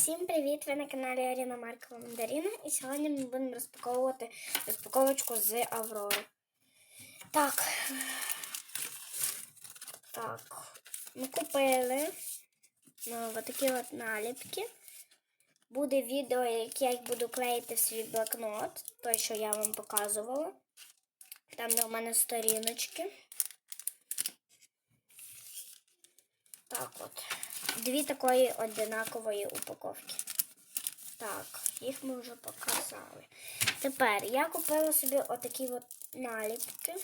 Всім привіт! Ви на каналі Аріна Маркова Мандаріна. І сьогодні ми будемо розпаковувати розпаковочку з Аврори. Так. Так. Ми купили ну, такі от наліпки. Буде відео, як я буду клеїти в свій блокнот, той, що я вам показувала. Там де у мене сторіночки. Так от. Дві такої одинакової упаковки. Так, їх ми вже показали. Тепер я купила собі отакі от наліпки.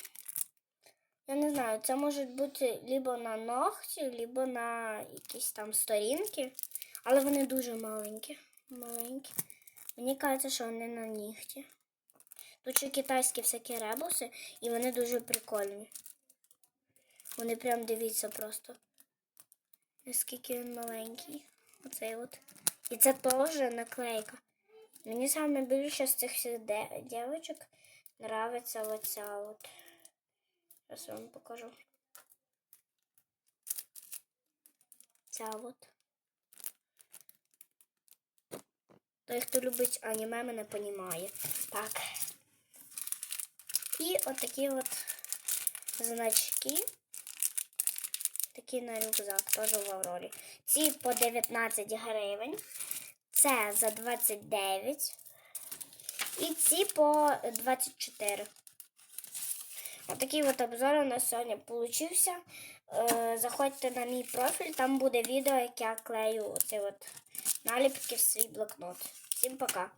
Я не знаю, це можуть бути либо на ногті, либо на якісь там сторінки. Але вони дуже маленькі. маленькі. Мені кажеться, що вони на нігті. Тут ще китайські всякі ребуси, і вони дуже прикольні. Вони прям дивіться просто. Наскільки він маленький. Оцей от. І це теж наклейка. Мені саме більше з цих всіх дівчаток нравиться оця от. Зараз вам покажу. Ця от. Той, хто любить аніме, мене понімає. Так. І отакі от значки. Такі на рюкзак, теж в Аврорі. Ці по 19 гривень. Це за 29. І ці по 24. Отакий от обзор у нас сьогодні получився. Е, Заходьте на мій профіль, там буде відео, як я клею оці от наліпки в свій блокнот. Всім пока!